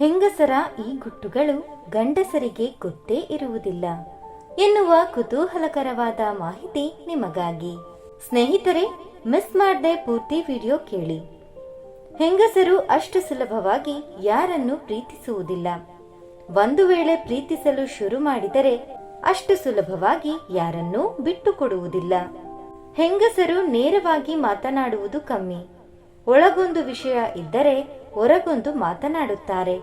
ಹೆಂಗಸರ ಈ ಗುಟ್ಟುಗಳು ಗಂಡಸರಿಗೆ ಗೊತ್ತೇ ಇರುವುದಿಲ್ಲ. ಎನ್ನುವ ಕುತೂಹಲಕರವಾದ ಮಾಹಿತಿ ನಿಮಗಾಗಿ. ಸ್ನೇಹಿತರೆ, ಮಿಸ್ ಮಾಡದೆ ಪೂರ್ತಿ ವಿಡಿಯೋ ಕೇಳಿ. ಹೆಂಗಸರು ಅಷ್ಟು ಸುಲಭವಾಗಿ ಯಾರನ್ನು ಪ್ರೀತಿಸುವುದಿಲ್ಲ. ಒಂದು ವೇಳೆ ಪ್ರೀತಿಸಲು ಶುರು ಮಾಡಿದರೆ ಅಷ್ಟು ಸುಲಭವಾಗಿ ಯಾರನ್ನೂ ಬಿಟ್ಟುಕೊಡುವುದಿಲ್ಲ. ಹೆಂಗಸರು ನೇರವಾಗಿ ಮಾತನಾಡುವುದು ಕಮ್ಮಿ. ಒಳಗೊಂದು ವಿಷಯ ಇದ್ದರೆ ಹೊರಗೊಂದು ಮಾತನಾಡುತ್ತಾರೆ.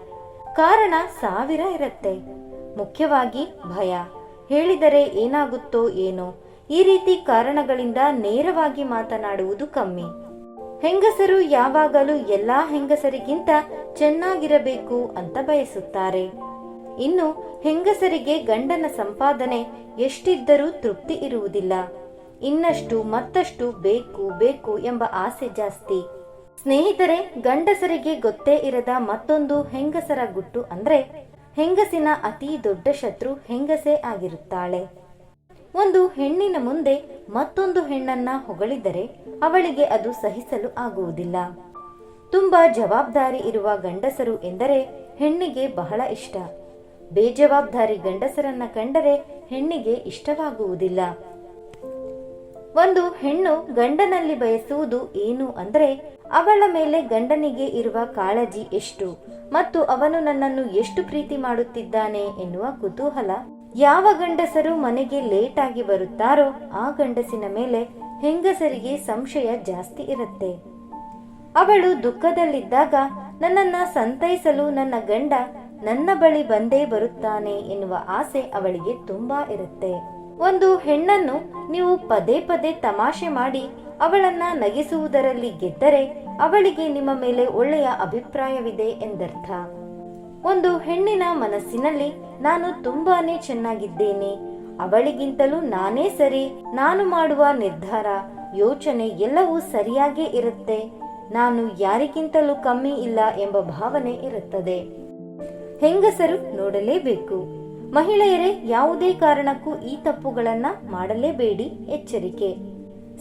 ಕಾರಣ ಸಾವಿರ ಇರುತ್ತೆ. ಮುಖ್ಯವಾಗಿ ಭಯ. ಹೇಳಿದರೆ ಏನಾಗುತ್ತೋ ಏನೋ. ಈ ರೀತಿ ಕಾರಣಗಳಿಂದ ನೇರವಾಗಿ ಮಾತನಾಡುವುದು ಕಮ್ಮಿ. ಹೆಂಗಸರು ಯಾವಾಗಲೂ ಎಲ್ಲಾ ಹೆಂಗಸರಿಗಿಂತ ಚೆನ್ನಾಗಿರಬೇಕು ಅಂತ ಬಯಸುತ್ತಾರೆ. ಇನ್ನು ಹೆಂಗಸರಿಗೆ ಗಂಡನ ಸಂಪಾದನೆ ಎಷ್ಟಿದ್ದರೂ ತೃಪ್ತಿ ಇರುವುದಿಲ್ಲ. ಇನ್ನಷ್ಟು ಮತ್ತಷ್ಟು ಬೇಕು ಬೇಕು ಎಂಬ ಆಸೆ ಜಾಸ್ತಿ. ಸ್ನೇಹಿತರೆ, ಗಂಡಸರಿಗೆ ಗೊತ್ತೇ ಇರದ ಮತ್ತೊಂದು ಹೆಂಗಸರ ಗುಟ್ಟು ಅಂದ್ರೆ, ಹೆಂಗಸಿನ ಅತಿ ದೊಡ್ಡ ಶತ್ರು ಹೆಂಗಸೇ ಆಗಿರುತ್ತಾಳೆ. ಒಂದು ಹೆಣ್ಣಿನ ಮುಂದೆ ಮತ್ತೊಂದು ಹೆಣ್ಣನ್ನ ಹೊಗಳಿದರೆ, ಅವಳಿಗೆ ಅದು ಸಹಿಸಲು ಆಗುವುದಿಲ್ಲ. ತುಂಬಾ ಜವಾಬ್ದಾರಿ ಇರುವ ಗಂಡಸರು ಎಂದರೆ, ಹೆಣ್ಣಿಗೆ ಬಹಳ ಇಷ್ಟ. ಬೇಜವಾಬ್ದಾರಿ ಗಂಡಸರನ್ನ ಕಂಡರೆ, ಹೆಣ್ಣಿಗೆ ಇಷ್ಟವಾಗುವುದಿಲ್ಲ. ಒಂದು ಹೆಣ್ಣು ಗಂಡನಲ್ಲಿ ಬಯಸುವುದು ಏನು ಅಂದ್ರೆ, ಅವಳ ಮೇಲೆ ಗಂಡನಿಗೆ ಇರುವ ಕಾಳಜಿ ಎಷ್ಟು ಮತ್ತು ಅವನು ನನ್ನನ್ನು ಎಷ್ಟು ಪ್ರೀತಿ ಮಾಡುತ್ತಿದ್ದಾನೆ ಎನ್ನುವ ಕುತೂಹಲ ಯಾವ ಗಂಡಸರು ಮನೆಗೆ ಲೇಟ್ ಆಗಿ ಬರುತ್ತಾರೋ ಆ ಗಂಡಸಿನ ಮೇಲೆ ಹೆಂಗಸರಿಗೆ ಸಂಶಯ ಜಾಸ್ತಿ ಇರುತ್ತೆ. ಅವಳು ದುಃಖದಲ್ಲಿದ್ದಾಗ ನನ್ನನ್ನ ಸಂತೈಸಲು ನನ್ನ ಗಂಡ ನನ್ನ ಬಳಿ ಬಂದೇ ಬರುತ್ತಾನೆ ಎನ್ನುವ ಆಸೆ ಅವಳಿಗೆ ತುಂಬಾ ಇರುತ್ತೆ. ಒಂದು ಹೆಣ್ಣನ್ನು ನೀವು ಪದೇ ಪದೇ ತಮಾಷೆ ಮಾಡಿ ಅವಳನ್ನ ನಗಿಸುವುದರಲ್ಲಿ ಗೆದ್ದರೆ ಅವಳಿಗೆ ನಿಮ್ಮ ಮೇಲೆ ಒಳ್ಳೆಯ ಅಭಿಪ್ರಾಯವಿದೆ ಎಂದರ್ಥ. ಒಂದು ಹೆಣ್ಣಿನ ಮನಸ್ಸಿನಲ್ಲಿ ನಾನು ತುಂಬಾನೇ ಚೆನ್ನಾಗಿದ್ದೇನೆ. ಅವಳಿಗಿಂತಲೂ ನಾನೇ ಸರಿ. ನಾನು ಮಾಡುವ ನಿರ್ಧಾರ, ಯೋಚನೆ ಎಲ್ಲವೂ ಸರಿಯಾಗೇ ಇರುತ್ತೆ. ನಾನು ಯಾರಿಗಿಂತಲೂ ಕಮ್ಮಿ ಇಲ್ಲ ಎಂಬ ಭಾವನೆ ಇರುತ್ತದೆ. ಹೆಂಗಸರು ನೋಡಲೇಬೇಕು. ಮಹಿಳೆಯರೇ, ಯಾವುದೇ ಕಾರಣಕ್ಕೂ ಈ ತಪ್ಪುಗಳನ್ನ ಮಾಡಲೇಬೇಡಿ. ಎಚ್ಚರಿಕೆ.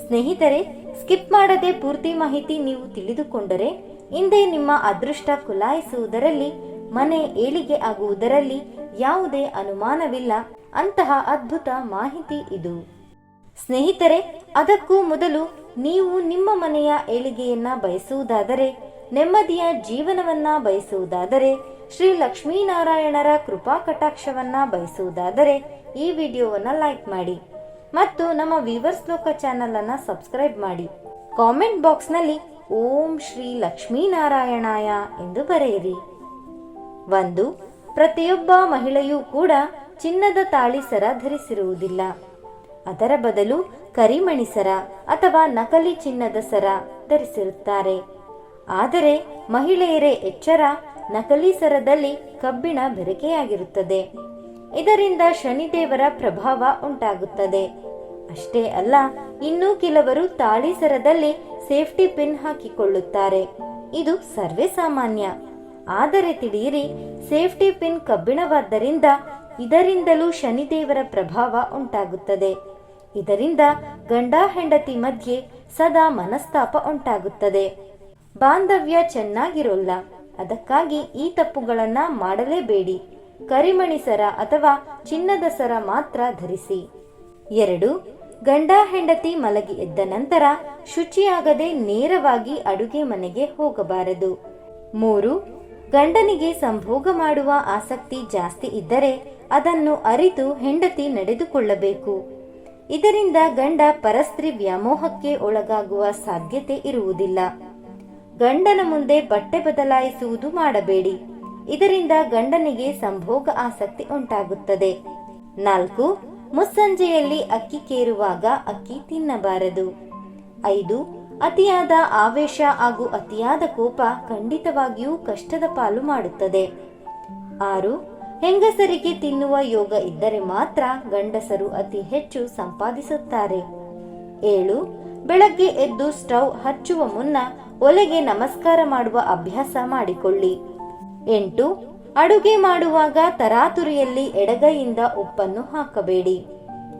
ಸ್ನೇಹಿತರೆ, ಸ್ಕಿಪ್ ಮಾಡದೆ ಪೂರ್ತಿ ಮಾಹಿತಿ ನೀವು ತಿಳಿದುಕೊಂಡರೆ, ಹಿಂದೆ ನಿಮ್ಮ ಅದೃಷ್ಟ ಕುಲಾಯಿಸುವುದರಲ್ಲಿ, ಮನೆ ಏಳಿಗೆ ಆಗುವುದರಲ್ಲಿ ಯಾವುದೇ ಅನುಮಾನವಿಲ್ಲ. ಅಂತಹ ಅದ್ಭುತ ಮಾಹಿತಿ ಇದು. ಸ್ನೇಹಿತರೆ, ಅದಕ್ಕೂ ಮೊದಲು ನೀವು ನಿಮ್ಮ ಮನೆಯ ಏಳಿಗೆಯನ್ನ ಬಯಸುವುದಾದರೆ, ನೆಮ್ಮದಿಯ ಜೀವನವನ್ನ ಬಯಸುವುದಾದರೆ ಶ್ರೀ ಲಕ್ಷ್ಮೀನಾರಾಯಣರ ಕೃಪಾ ಕಟಾಕ್ಷವನ್ನ ಬಯಸುವುದಾದರೆ ಈ ವಿಡಿಯೋವನ್ನ ಲೈಕ್ ಮಾಡಿ ಮತ್ತು ನಮ್ಮ ವಿವರ್ಸ್ ಲೋಕ ಚಾನೆಲ್ ಅನ್ನ ಸಬ್ಸ್ಕ್ರೈಬ್ ಮಾಡಿ. ಕಾಮೆಂಟ್ ಬಾಕ್ಸ್ನಲ್ಲಿ ಓಂ ಶ್ರೀ ಲಕ್ಷ್ಮೀನಾರಾಯಣಾಯ ಎಂದು ಬರೆಯಿರಿ. ಒಂದು, ಪ್ರತಿಯೊಬ್ಬ ಮಹಿಳೆಯೂ ಕೂಡ ಚಿನ್ನದ ತಾಳಿ ಸರ ಧರಿಸಿರುವುದಿಲ್ಲ. ಅದರ ಬದಲು ಕರಿಮಣಿ ಸರ ಅಥವಾ ನಕಲಿ ಚಿನ್ನದ ಸರ ಧರಿಸಿರುತ್ತಾರೆ. ಆದರೆ ಮಹಿಳೆಯರೇ ಎಚ್ಚರ ನಕಲಿ ಸರದಲ್ಲಿ ಕಬ್ಬಿಣ ಬೆರಕೆಯಾಗಿರುತ್ತದೆ. ಇದರಿಂದ ಶನಿದೇವರ ಪ್ರಭಾವ ಉಂಟಾಗುತ್ತದೆ. ಅಷ್ಟೇ ಅಲ್ಲ, ಇನ್ನೂ ಕೆಲವರು ತಾಳಿ ಸರದಲ್ಲಿ ಸೇಫ್ಟಿ ಪಿನ್ ಹಾಕಿಕೊಳ್ಳುತ್ತಾರೆ. ಇದು ಸರ್ವೇ ಸಾಮಾನ್ಯ. ಆದರೆ ತಿಳಿಯಿರಿ, ಸೇಫ್ಟಿ ಪಿನ್ ಕಬ್ಬಿಣವಾದ್ದರಿಂದ ಇದರಿಂದಲೂ ಶನಿದೇವರ ಪ್ರಭಾವ ಉಂಟಾಗುತ್ತದೆ. ಇದರಿಂದ ಗಂಡ ಹೆಂಡತಿ ಮಧ್ಯೆ ಸದಾ ಮನಸ್ತಾಪ ಉಂಟಾಗುತ್ತದೆ. ಬಾಂಧವ್ಯ ಚೆನ್ನಾಗಿರೋಲ್ಲ. ಅದಕ್ಕಾಗಿ ಈ ತಪ್ಪುಗಳನ್ನ ಮಾಡಲೇಬೇಡಿ. ಕರಿಮಣಿ ಸರ ಅಥವಾ ಚಿನ್ನದ ಸರ ಮಾತ್ರ ಧರಿಸಿ. ಎರಡು, ಗಂಡ ಹೆಂಡತಿ ಮಲಗಿ ಎದ್ದ ನಂತರ ಶುಚಿಯಾಗದೆ ನೇರವಾಗಿ ಅಡುಗೆ ಮನೆಗೆ ಹೋಗಬಾರದು. ಮೂರು, ಗಂಡನಿಗೆ ಸಂಭೋಗ ಮಾಡುವ ಆಸಕ್ತಿ ಜಾಸ್ತಿ ಇದ್ದರೆ ಅದನ್ನು ಅರಿತು ಹೆಂಡತಿ ನಡೆದುಕೊಳ್ಳಬೇಕು. ಇದರಿಂದ ಗಂಡ ಪರಸ್ತ್ರೀ ವ್ಯಾಮೋಹಕ್ಕೆ ಒಳಗಾಗುವ ಸಾಧ್ಯತೆ ಇರುವುದಿಲ್ಲ. ಗಂಡನ ಮುಂದೆ ಬಟ್ಟೆ ಬದಲಾಯಿಸುವುದು ಮಾಡಬೇಡಿ. ಇದರಿಂದ ಗಂಡನಿಗೆ ಸಂಭೋಗ ಆಸಕ್ತಿ ಉಂಟಾಗುತ್ತದೆ. ನಾಲ್ಕು, ಮುಸ್ಸಂಜೆಯಲ್ಲಿ ಅಕ್ಕಿ ಕೇರುವಾಗ ಅಕ್ಕಿ ತಿನ್ನಬಾರದು. ಐದು, ಅತಿಯಾದ ಆವೇಶ ಹಾಗೂ ಅತಿಯಾದ ಕೋಪ ಖಂಡಿತವಾಗಿಯೂ ಕಷ್ಟದ ಪಾಲು ಮಾಡುತ್ತದೆ. ಆರು, ಹೆಂಗಸರಿಗೆ ತಿನ್ನುವ ಯೋಗ ಇದ್ದರೆ ಮಾತ್ರ ಗಂಡಸರು ಅತಿ ಹೆಚ್ಚು ಸಂಪಾದಿಸುತ್ತಾರೆ. ಏಳು, ಬೆಳಗ್ಗೆ ಎದ್ದು ಸ್ಟವ್ ಹಚ್ಚುವ ಮುನ್ನ ಒಲೆಗೆ ನಮಸ್ಕಾರ ಮಾಡುವ ಅಭ್ಯಾಸ ಮಾಡಿಕೊಳ್ಳಿ. ಎಂಟು, ಅಡುಗೆ ಮಾಡುವಾಗ ತರಾತುರಿಯಲ್ಲಿ ಎಡಗೈಯಿಂದ ಉಪ್ಪನ್ನು ಹಾಕಬೇಡಿ.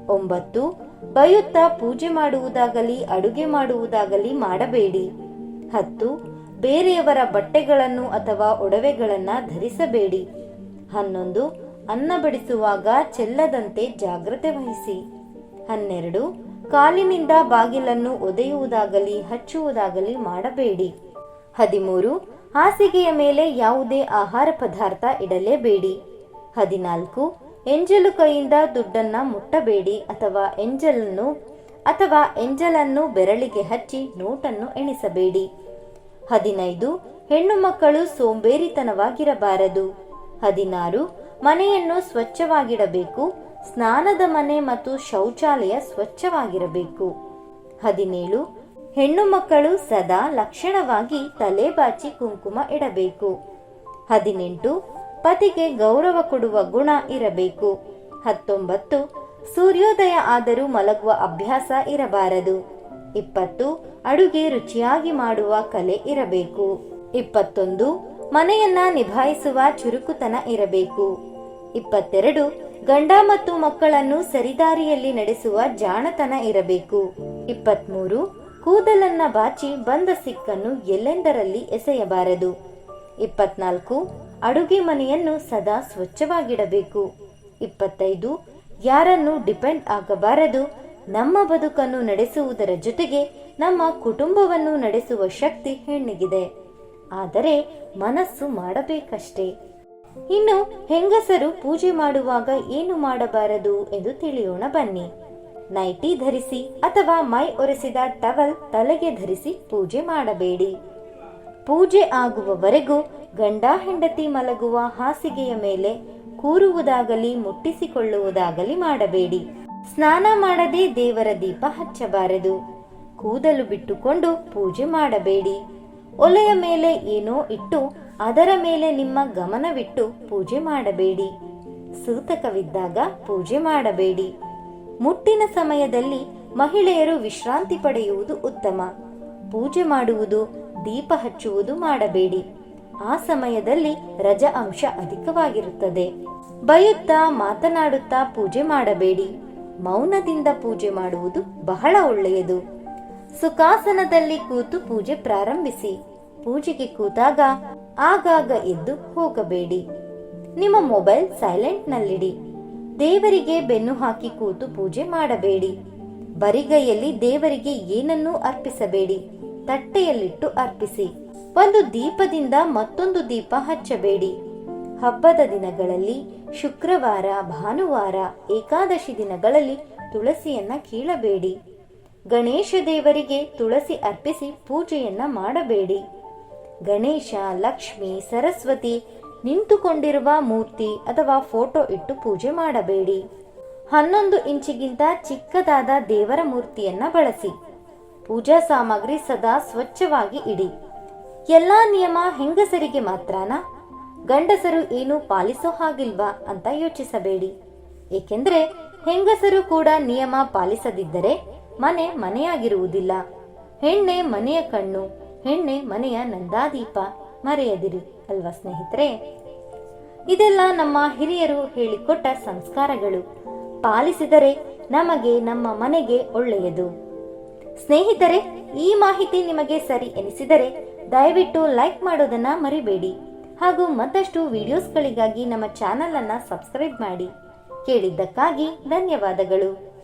ಒಂಬತ್ತು, ಬಯುತ್ತಾ ಪೂಜೆ ಮಾಡುವುದಾಗಲಿ, ಅಡುಗೆ ಮಾಡುವುದಾಗಲಿ ಮಾಡಬೇಡಿ. ಹತ್ತು, ಬೇರೆಯವರ ಬಟ್ಟೆಗಳನ್ನು ಅಥವಾ ಒಡವೆಗಳನ್ನು ಧರಿಸಬೇಡಿ. ಹನ್ನೊಂದು, ಅನ್ನ ಬಡಿಸುವಾಗ ಚೆಲ್ಲದಂತೆ ಜಾಗ್ರತೆ ವಹಿಸಿ. ಹನ್ನೆರಡು ಕಾಲಿನಿಂದ ಬಾಗಿಲನ್ನು ಒದೆಯುವುದಾಗಲಿ ಹಚ್ಚುವುದಾಗಲಿ ಮಾಡಬೇಡಿ. ಹದಿಮೂರು, ಹಾಸಿಗೆಯ ಮೇಲೆ ಯಾವುದೇ ಆಹಾರ ಪದಾರ್ಥ ಇಡಲೇಬೇಡಿ. ಹದಿನಾಲ್ಕು, ಎಂಜಲು ಕೈಯಿಂದ ದುಡ್ಡನ್ನ ಮುಟ್ಟಬೇಡಿ ಅಥವಾ ಎಂಜಲನ್ನು ಅಥವಾ ಎಂಜಲನ್ನು ಬೆರಳಿಗೆ ಹಚ್ಚಿ ನೋಟನ್ನು ಎಣಿಸಬೇಡಿ. ಹದಿನೈದು, ಹೆಣ್ಣು ಮಕ್ಕಳು ಸೋಂಬೇರಿತನವಾಗಿರಬಾರದು. ಹದಿನಾರು, ಮನೆಯನ್ನು ಸ್ವಚ್ಛವಾಗಿಡಬೇಕು. ಸ್ನಾನದ ಮನೆ ಮತ್ತು ಶೌಚಾಲಯ ಸ್ವಚ್ಛವಾಗಿರಬೇಕು. ಹದಿನೇಳು, ಹೆಣ್ಣು ಮಕ್ಕಳು ಸದಾ ಲಕ್ಷಣವಾಗಿ ತಲೆ ಬಾಚಿ ಕುಂಕುಮ ಇಡಬೇಕು. ಹದಿನೆಂಟು, ಪತಿಗೆ ಗೌರವ ಕೊಡುವ ಗುಣ ಇರಬೇಕು. ಹತ್ತೊಂಬತ್ತು, ಸೂರ್ಯೋದಯ ಆದರೂ ಮಲಗುವ ಅಭ್ಯಾಸ ಇರಬಾರದು. ಇಪ್ಪತ್ತು, ಅಡುಗೆ ರುಚಿಯಾಗಿ ಮಾಡುವ ಕಲೆ ಇರಬೇಕು. ಇಪ್ಪತ್ತೊಂದು, ಮನೆಯನ್ನ ನಿಭಾಯಿಸುವ ಚುರುಕುತನ ಇರಬೇಕು. ಇಪ್ಪತ್ತೆರಡು ಗಂಡ ಮತ್ತು ಮಕ್ಕಳನ್ನು ಸರಿದಾರಿಯಲ್ಲಿ ನಡೆಸುವ ಜಾಣತನ ಇರಬೇಕು. ಇಪ್ಪತ್ಮೂರು, ಕೂದಲನ್ನ ಬಾಚಿ ಬಂದ ಸಿಕ್ಕನ್ನು ಎಲ್ಲೆಂದರಲ್ಲಿ ಎಸೆಯಬಾರದು. ಇಪ್ಪತ್ನಾಲ್ಕು, ಅಡುಗೆ ಮನೆಯನ್ನು ಸದಾ ಸ್ವಚ್ಛವಾಗಿಡಬೇಕು. ಇಪ್ಪತ್ತೈದು, ಯಾರನ್ನು ಡಿಪೆಂಡ್ ಆಗಬಾರದು. ನಮ್ಮ ಬದುಕನ್ನು ನಡೆಸುವುದರ ಜೊತೆಗೆ ನಮ್ಮ ಕುಟುಂಬವನ್ನು ನಡೆಸುವ ಶಕ್ತಿ ಹೆಣ್ಣಿಗಿದೆ. ಆದರೆ ಮನಸ್ಸು ಮಾಡಬೇಕಷ್ಟೇ. ಇನ್ನು ಹೆಂಗಸರು ಪೂಜೆ ಮಾಡುವಾಗ ಏನು ಮಾಡಬಾರದು ಎಂದು ತಿಳಿಯೋಣ ಬನ್ನಿ. ನೈಟಿ ಧರಿಸಿ ಅಥವಾ ಮೈ ಒರೆಸಿದ ಟವಲ್ ತಲೆಗೆ ಧರಿಸಿ ಪೂಜೆ ಮಾಡಬೇಡಿ. ಪೂಜೆ ಆಗುವವರೆಗೂ ಗಂಡ ಹೆಂಡತಿ ಮಲಗುವ ಹಾಸಿಗೆಯ ಮೇಲೆ ಕೂರುವುದಾಗಲಿ ಮುಟ್ಟಿಸಿಕೊಳ್ಳುವುದಾಗಲಿ ಮಾಡಬೇಡಿ. ಸ್ನಾನ ಮಾಡದೆ ದೇವರ ದೀಪ ಹಚ್ಚಬಾರದು. ಕೂದಲು ಬಿಟ್ಟುಕೊಂಡು ಪೂಜೆ ಮಾಡಬೇಡಿ. ಒಲೆಯ ಮೇಲೆ ಏನೋ ಇಟ್ಟು ಅದರ ಮೇಲೆ ನಿಮ್ಮ ಗಮನವಿಟ್ಟು ಪೂಜೆ ಮಾಡಬೇಡಿ. ಸೂತಕವಿದ್ದಾಗ ಪೂಜೆ ಮಾಡಬೇಡಿ. ಮುಟ್ಟಿನ ಸಮಯದಲ್ಲಿ ಮಹಿಳೆಯರು ವಿಶ್ರಾಂತಿ ಪಡೆಯುವುದು ಉತ್ತಮ. ಪೂಜೆ ಮಾಡುವುದು, ದೀಪ ಹಚ್ಚುವುದು ಮಾಡಬೇಡಿ. ಆ ಸಮಯದಲ್ಲಿ ರಜ ಅಂಶ ಅಧಿಕವಾಗಿರುತ್ತದೆ. ಬಯುತ್ತಾ ಮಾತನಾಡುತ್ತಾ ಪೂಜೆ ಮಾಡಬೇಡಿ. ಮೌನದಿಂದ ಪೂಜೆ ಮಾಡುವುದು ಬಹಳ ಒಳ್ಳೆಯದು. ಸುಖಾಸನದಲ್ಲಿ ಕೂತು ಪೂಜೆ ಪ್ರಾರಂಭಿಸಿ. ಪೂಜೆಗೆ ಕೂತಾಗ ಆಗಾಗ ಎದ್ದು ಹೋಗಬೇಡಿ. ನಿಮ್ಮ ಮೊಬೈಲ್ ಸೈಲೆಂಟ್ನಲ್ಲಿಡಿ. ದೇವರಿಗೆ ಬೆನ್ನು ಹಾಕಿ ಕೂತು ಪೂಜೆ ಮಾಡಬೇಡಿ. ಬರಿಗೈಯಲ್ಲಿ ದೇವರಿಗೆ ಏನನ್ನೂ ಅರ್ಪಿಸಬೇಡಿ. ತಟ್ಟೆಯಲ್ಲಿಟ್ಟು ಅರ್ಪಿಸಿ. ಒಂದು ದೀಪದಿಂದ ಮತ್ತೊಂದು ದೀಪ ಹಚ್ಚಬೇಡಿ. ಹಬ್ಬದ ದಿನಗಳಲ್ಲಿ ಶುಕ್ರವಾರ, ಭಾನುವಾರ, ಏಕಾದಶಿ ದಿನಗಳಲ್ಲಿ ತುಳಸಿಯನ್ನ ಕೀಳಬೇಡಿ. ಗಣೇಶ ದೇವರಿಗೆ ತುಳಸಿ ಅರ್ಪಿಸಿ ಪೂಜೆಯನ್ನ ಮಾಡಬೇಡಿ. ಗಣೇಶ, ಲಕ್ಷ್ಮಿ, ಸರಸ್ವತಿ ನಿಂತುಕೊಂಡಿರುವ ಮೂರ್ತಿ ಅಥವಾ ಫೋಟೋ ಇಟ್ಟು ಪೂಜೆ ಮಾಡಬೇಡಿ. ಹನ್ನೊಂದು ಇಂಚಿಗಿಂತ ಚಿಕ್ಕದಾದ ದೇವರ ಮೂರ್ತಿಯನ್ನ ಬಳಸಿ. ಪೂಜಾ ಸಾಮಗ್ರಿ ಸದಾ ಸ್ವಚ್ಛವಾಗಿ ಇಡಿ. ಎಲ್ಲಾ ನಿಯಮ ಹೆಂಗಸರಿಗೆ ಮಾತ್ರನಾ? ಗಂಡಸರು ಏನು ಪಾಲಿಸೋ ಹಾಗಿಲ್ವಾ ಅಂತ ಯೋಚಿಸಬೇಡಿ. ಏಕೆಂದ್ರೆ ಹೆಂಗಸರು ಕೂಡ ನಿಯಮ ಪಾಲಿಸದಿದ್ದರೆ ಮನೆ ಮನೆಯಾಗಿರುವುದಿಲ್ಲ. ಹೆಣ್ಣೆ ಮನೆಯ ಕಣ್ಣು ಹೆಣ್ಣೆ ಮನೆಯ ನಂದಾದೀಪ ಮರೆಯದಿರಿ, ಅಲ್ವಾ ಸ್ನೇಹಿತರೆ? ಇದೆಲ್ಲ ನಮ್ಮ ಹಿರಿಯರು ಹೇಳಿಕೊಟ್ಟ ಸಂಸ್ಕಾರಗಳು. ಪಾಲಿಸಿದರೆ ನಮಗೆ ನಮ್ಮ ಮನೆಗೆ ಒಳ್ಳೆಯದು. ಸ್ನೇಹಿತರೆ, ಈ ಮಾಹಿತಿ ನಿಮಗೆ ಸರಿ ಎನಿಸಿದರೆ ದಯವಿಟ್ಟು ಲೈಕ್ ಮಾಡೋದನ್ನ ಮರಿಬೇಡಿ ಹಾಗೂ ಮತ್ತಷ್ಟು ವಿಡಿಯೋಸ್ಗಳಿಗಾಗಿ ನಮ್ಮ ಚಾನಲ್ ಅನ್ನ ಸಬ್ಸ್ಕ್ರೈಬ್ ಮಾಡಿ. ಕೇಳಿದ್ದಕ್ಕಾಗಿ ಧನ್ಯವಾದಗಳು.